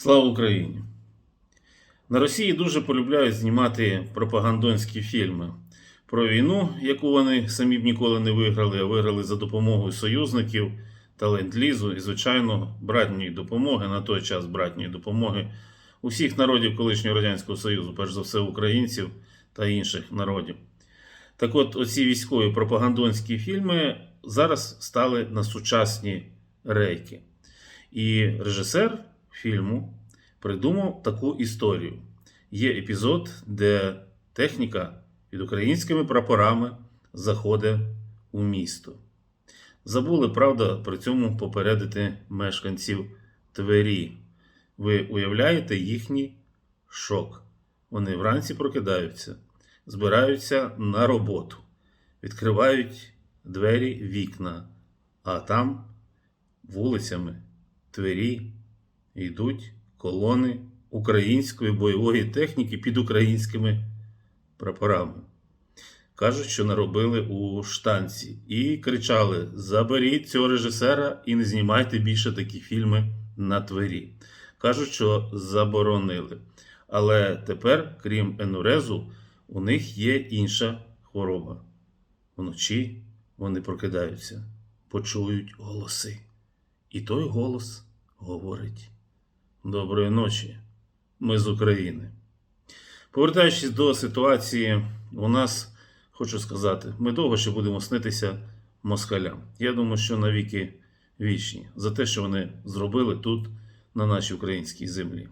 Слава Україні! На Росії дуже полюбляють знімати пропагандонські фільми про війну, яку вони самі б ніколи не виграли, а виграли за допомогою союзників та ленд-лізу і, звичайно, братньої допомоги на той час братньої допомоги усіх народів колишнього Радянського Союзу, перш за все українців та інших народів. Так от, оці військові пропагандонські фільми зараз стали на сучасні рейки. І режисер фільму придумав таку історію. Є епізод, де техніка під українськими прапорами заходить у місто. Забули, правда, при цьому попередити мешканців Твері. Ви уявляєте їхній шок. Вони вранці прокидаються, збираються на роботу, відкривають двері, вікна, а там вулицями Твері йдуть колони української бойової техніки під українськими прапорами. Кажуть, що наробили у штанці і кричали: Заберіть цього режисера і не знімайте більше такі фільми на Твері. Кажуть, що заборонили. Але тепер, крім енурезу, у них є інша хвороба. Вночі вони прокидаються, почують голоси. І той голос говорить: Доброї ночі, ми з України. Повертаючись до ситуації, у нас хочу сказати, ми довго ще будемо снитися москалям. Я думаю, що навіки вічні за те, що вони зробили тут, на нашій українській землі.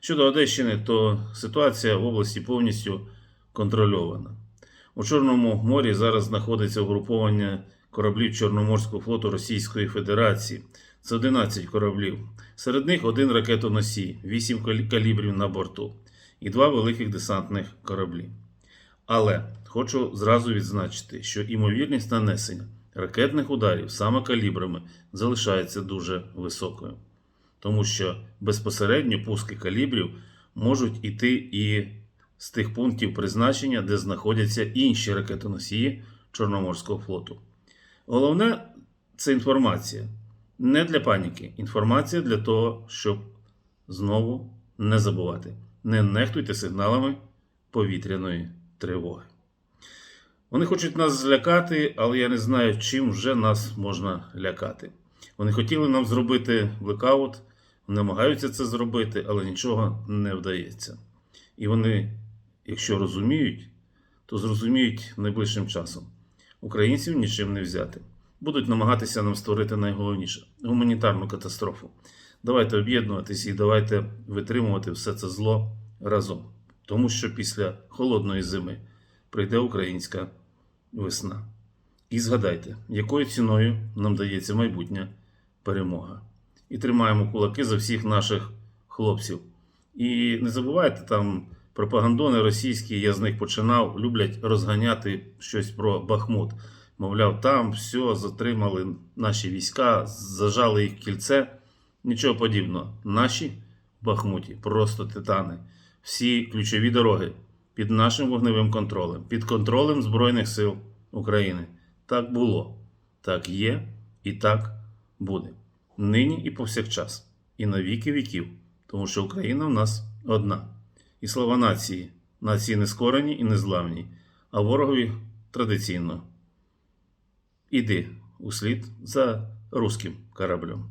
Щодо Одещини, то ситуація в області повністю контрольована. У Чорному морі зараз знаходиться угруповання кораблів Чорноморського флоту Російської Федерації. Це 11 кораблів. Серед них один ракетоносій, 8 калібрів на борту і два великих десантних кораблі. Але хочу зразу відзначити, що імовірність нанесення ракетних ударів саме калібрами залишається дуже високою, тому що безпосередньо пуски калібрів можуть іти і з тих пунктів призначення, де знаходяться інші ракетоносії Чорноморського флоту. Головне це інформація. Не для паніки. Інформація для того, щоб знову не забувати. Не нехтуйте сигналами повітряної тривоги. Вони хочуть нас злякати, але я не знаю, чим вже нас можна лякати. Вони хотіли нам зробити блекаут, намагаються це зробити, але нічого не вдається. І вони, якщо розуміють, то зрозуміють найближчим часом. Українців нічим не взяти. Будуть намагатися нам створити найголовніше гуманітарну катастрофу. Давайте об'єднуватися і давайте витримувати все це зло разом. Тому що після холодної зими прийде українська весна. І згадайте, якою ціною нам дається майбутня перемога. І тримаємо кулаки за всіх наших хлопців. І не забувайте там пропагандони російські, я з них починав, люблять розганяти щось про Бахмут. Мовляв, там все затримали наші війська, зажали їх кільце. Нічого подібного. Наші Бахмуті просто титани. Всі ключові дороги під нашим вогневим контролем, під контролем Збройних сил України. Так було, так є і так буде. Нині і повсякчас, і на віки віків, тому що Україна в нас одна. І слава нації, нації не скорені і не зламні, а ворогові традиційно. Іди услід за руським кораблем.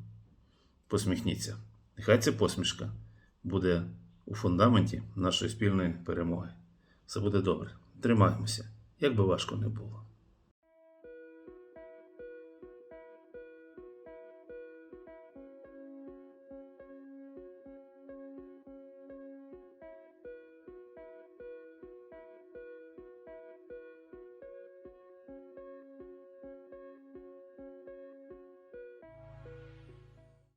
Посміхніться. Нехай ця посмішка буде у фундаменті нашої спільної перемоги. Все буде добре. Тримаємося, як би важко не було.